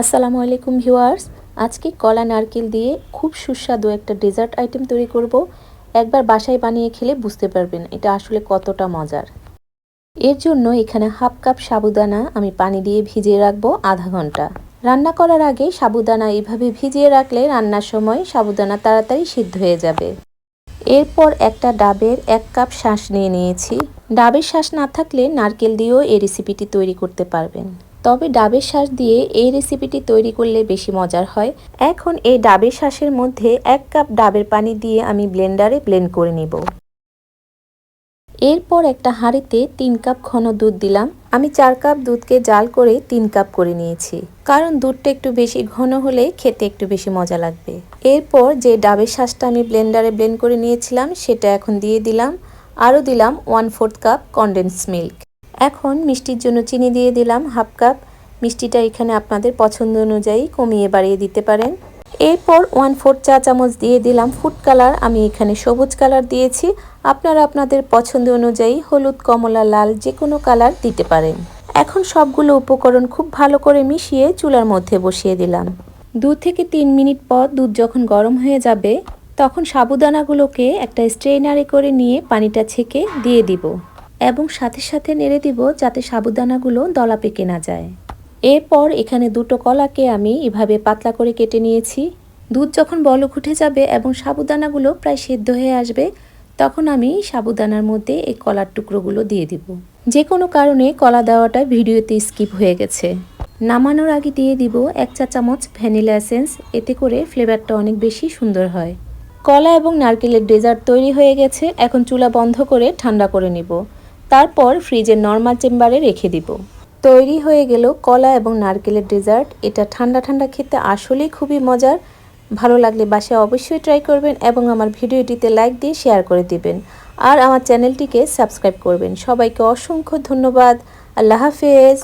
আসসালামু আলাইকুম ভিউয়ার্স। আজকে কলা, নারকেল দিয়ে খুব সুস্বাদু একটা ডেজার্ট আইটেম তৈরি করব। একবার বাসায় বানিয়ে খেলে বুঝতে পারবেন এটা আসলে কতটা মজার। এর জন্য এখানে হাফ কাপ সাবুদানা আমি পানি দিয়ে ভিজিয়ে রাখব আধা ঘণ্টা। রান্না করার আগে সাবুদানা এভাবে ভিজিয়ে রাখলে রান্নার সময় সাবুদানা তাড়াতাড়ি সিদ্ধ হয়ে যাবে। এরপর একটা ডাবের এক কাপ শ্বাস নিয়ে নিয়েছি। ডাবের শ্বাস না থাকলে নারকেল দিয়েও এই রেসিপিটি তৈরি করতে পারবেন। তবে ডাবের শ্বাস দিয়ে এই রেসিপিটি তৈরি করলে বেশি মজার হয়। এখন এই ডাবের শ্বাসের মধ্যে এক কাপ ডাবের পানি দিয়ে আমি ব্লেন্ডারে ব্লেন্ড করে নেব। এরপর একটা হাঁড়িতে তিন কাপ ঘন দুধ দিলাম। আমি চার কাপ দুধকে জাল করে তিন কাপ করে নিয়েছি। কারণ দুধটা একটু বেশি ঘন হলে খেতে একটু বেশি মজা লাগবে। এরপর যে ডাবের শ্বাসটা আমি ব্লেন্ডারে ব্লেন্ড করে নিয়েছিলাম, সেটা এখন দিয়ে দিলাম। আরও দিলাম one fourth cup condense milk এখন মিষ্টির জন্য চিনি দিয়ে দিলাম হাফ কাপ। মিষ্টিটা এখানে আপনাদের পছন্দ অনুযায়ী কমিয়ে বাড়িয়ে দিতে পারেন। এরপর ওয়ান ফোর চা চামচ দিয়ে দিলাম ফুড কালার আমি এখানে সবুজ কালার দিয়েছি। আপনারা আপনাদের পছন্দ অনুযায়ী হলুদ, কমলা, লাল যে কোনো কালার দিতে পারেন। এখন সবগুলো উপকরণ খুব ভালো করে মিশিয়ে চুলার মধ্যে বসিয়ে দিলাম। দু থেকে তিন মিনিট পর দুধ যখন গরম হয়ে যাবে, তখন সাবুদানাগুলোকে একটা স্ট্রেনারে করে নিয়ে পানিটা ছেঁকে দিয়ে দিব। এবং সাথে সাথে নেড়ে দিব যাতে সাবুদানাগুলো দলা পেকে না যায়। এরপর এখানে দুটো কলাকে আমি এভাবে পাতলা করে কেটে নিয়েছি। দুধ যখন বলক উঠে যাবে এবং সাবুদানাগুলো প্রায় সেদ্ধ হয়ে আসবে, তখন আমি সাবুদানার মধ্যে এই কলার টুকরোগুলো দিয়ে দিব। যে কোনো কারণে কলা দেওয়াটা ভিডিওতে স্কিপ হয়ে গেছে। নামানোর আগে দিয়ে দিব এক চা চামচ ভ্যানিলা এসেন্স, এতে করে ফ্লেভারটা অনেক বেশি সুন্দর হয়। কলা এবং নারকেলের ডেজার্ট তৈরি হয়ে গেছে, এখন চুলা বন্ধ করে ঠান্ডা করে নিব। তারপর ফ্রিজের নর্মাল চেম্বারে রেখে দিব। তৈরি হয়ে গেল কলা এবং নারকেলের ডেজার্ট। এটা ঠান্ডা ঠান্ডা খেতে আসলেই খুবই মজার। ভালো লাগলে বাসায় অবশ্যই ট্রাই করবেন এবং আমার ভিডিওটিতে লাইক দিয়ে শেয়ার করে দিবেন। আর আমার চ্যানেলটিকে সাবস্ক্রাইব করবেন। সবাইকে অসংখ্য ধন্যবাদ। আল্লাহ হাফেজ।